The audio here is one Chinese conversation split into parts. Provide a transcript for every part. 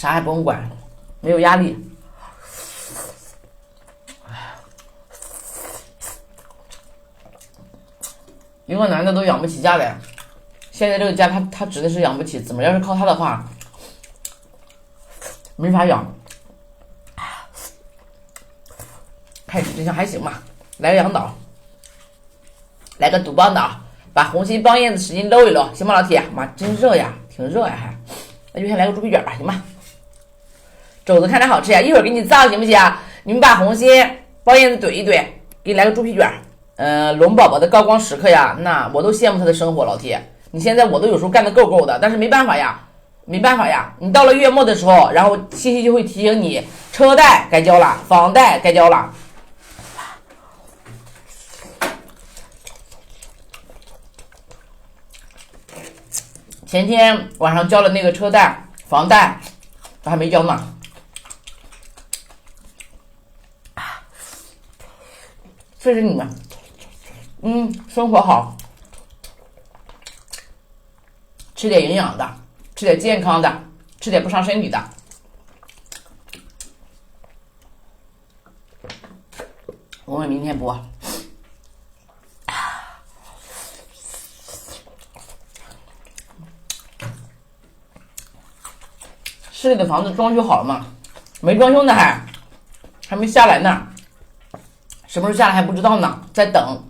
啥也不用管，没有压力。一个男的都养不起家来，现在这个家他他指的是养不起，怎么要是靠他的话，没法养。开始这下还行吧，来个羊岛，来个赌棒岛，把红心棒燕子使劲搂一搂，行吗，老铁？妈，真热呀，挺热呀还，那就先来个猪皮卷吧，行吧？肘子看着好吃呀，一会儿给你造行不行？你们把红心包燕子怼一怼，给你来个猪皮卷。呃，龙宝宝的高光时刻呀，那我都羡慕他的生活，老铁。你现在我都有时候干的够够的，但是没办法呀，没办法呀。你到了月末的时候，然后信息就会提醒你，车贷该交了，房贷该交了。前天晚上交了那个车贷、房贷，我还没交呢。谢谢你们，嗯，生活好，吃点营养的，吃点健康的，吃点不伤身体的。我们明天播。市里的房子装修好了吗？没装修呢，还还没下来呢。什么时候下来还不知道呢，在等。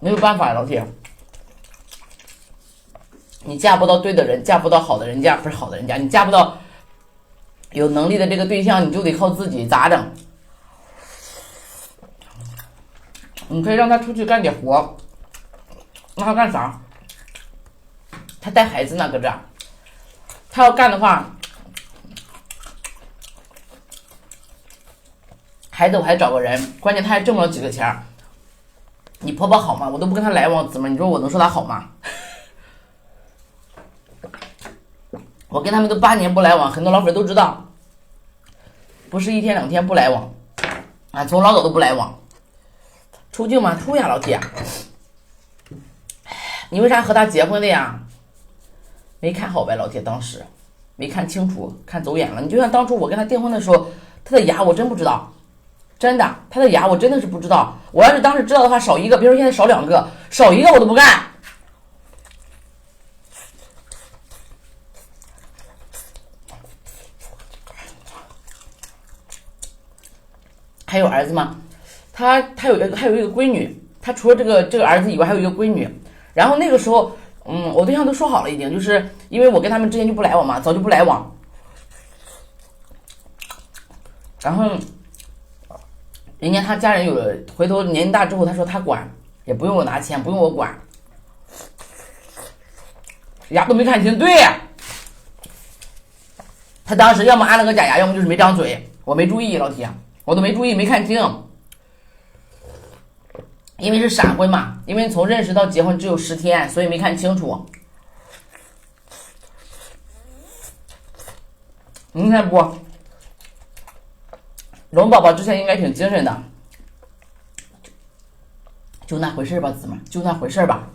没有办法，老铁，你嫁不到对的人，嫁不到好的人家，不是好的人家，你嫁不到有能力的这个对象，你就得靠自己，咋整？你可以让他出去干点活，让他干啥？他带孩子呢，搁这。他要干的话，孩子我还找个人，关键他还挣不了几个钱儿。你婆婆好吗？我都不跟他来往，怎么你说我能说他好吗？我跟他们都八年不来往，很多老粉都知道，不是一天两天不来往，啊，从老早都不来往。出镜吗？出呀，老铁。你为啥和他结婚的呀？没看好呗，老铁，当时没看清楚，看走眼了。你就像当初我跟他订婚的时候，他的牙我真不知道，真的，他的牙我真的是不知道。我要是当时知道的话，少一个，别说现在少两个，少一个我都不干。还有儿子吗？他他有一个还有一个闺女，他除了这个这个儿子以外，还有一个闺女。然后那个时候。嗯，我对象都说好了，已经就是因为我跟他们之间就不来往嘛，早就不来往。然后，人家他家人有了，回头年纪大之后，他说他管，也不用我拿钱，不用我管。牙都没看清，对。他当时要么安了个假牙，要么就是没张嘴，我没注意，老铁，我都没注意，没看清。因为是闪婚嘛，因为从认识到结婚只有十天，所以没看清楚。明天播。龙宝宝之前应该挺精神的，就那回事吧，姊妹，就那回事吧。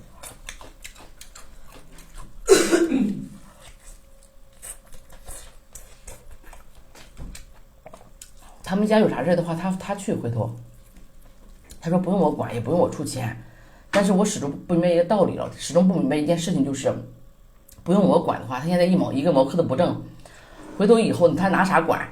他们家有啥事的话，他他去回头。他说不用我管，也不用我出钱，但是我始终不明白一个道理了，始终不明白一件事情，就是不用我管的话，他现在一毛一个毛克都不挣，回头以后他拿啥管？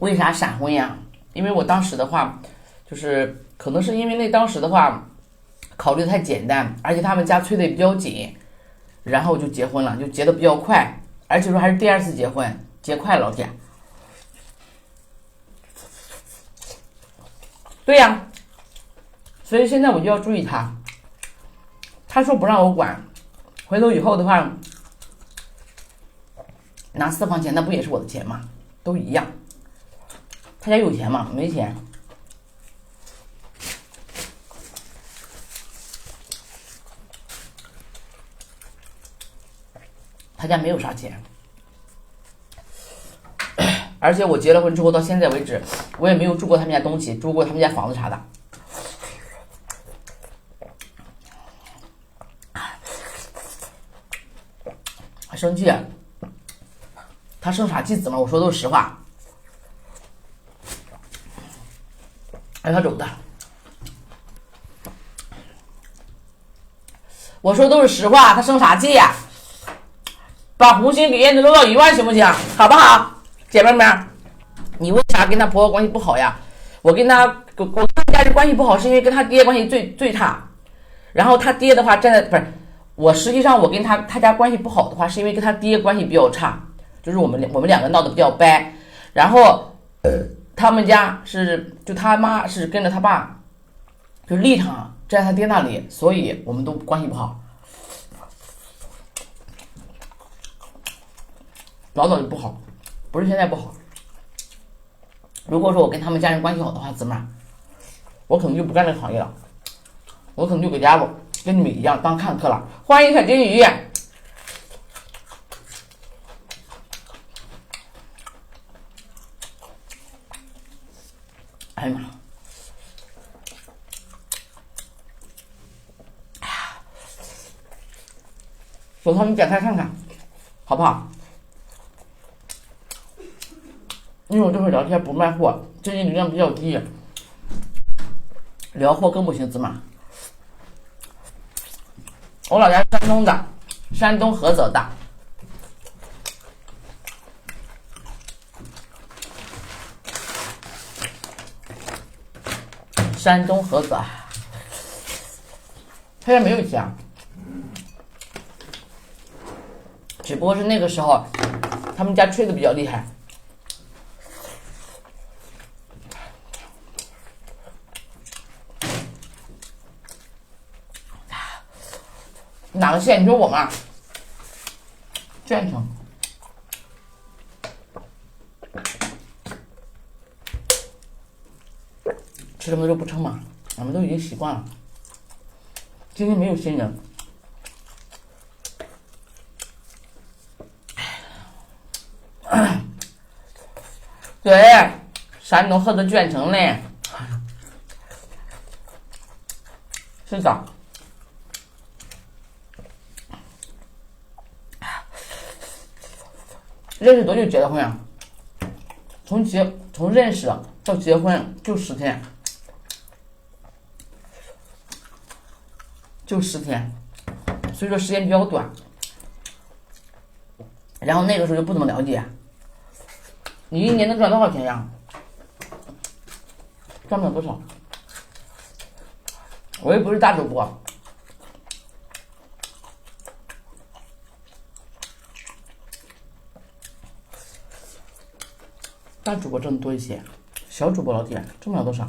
为啥闪婚呀？因为我当时的话，就是可能是因为那当时的话考虑太简单，而且他们家催的也比较紧，然后就结婚了，就结的比较快。而且说还是第二次结婚，结快了，老铁。对呀，所以现在我就要注意他。他说不让我管，回头以后的话，拿私房钱那不也是我的钱吗？都一样。他家有钱吗？没钱。他家没有啥钱。而且我结了婚之后到现在为止，我也没有住过他们家东西，住过他们家房子啥的。生气啊。他生啥气子嘛，我说的都是实话。哎，他走的。我说都是实话，他生啥气呀？把红心给燕子搂到一万行不行？好不好，姐妹们？你为啥跟他婆婆关系不好呀？我跟他，我跟他家人关系不好，是因为跟他爹关系最最差。然后他爹的话站在不是我，实际上我跟他他家关系不好的话，是因为跟他爹关系比较差，就是我们我们两个闹得比较掰。然后他们家是就他妈是跟着他爸，就立场站在他爹那里，所以我们都关系不好。老早就不好，不是现在不好。如果说我跟他们家人关系好的话，姊妹，我可能就不干这个行业了。我可能就搁家了，跟你们一样当看客了。欢迎小金鱼。哎呀妈！哎呀，手头你点开看看，好不好？因为我这会聊天不卖货，最近流量比较低，聊货更不行，姊妹。我老家山东的，山东菏泽的，山东菏泽，他家没有钱，只不过是那个时候，他们家吹的比较厉害。哪个县？你说我吗？县城。吃这么多肉不撑吗？我们都已经习惯了。今天没有新人。对，山东菏泽卷城嘞。是的。认识多久结的婚啊？从结从认识到结婚就十天，就十天，所以说时间比较短。然后那个时候就不怎么了解，你一年能赚多少钱呀？赚不了多少，我又不是大主播。大主播挣得多一些，小主播老铁挣不了多少。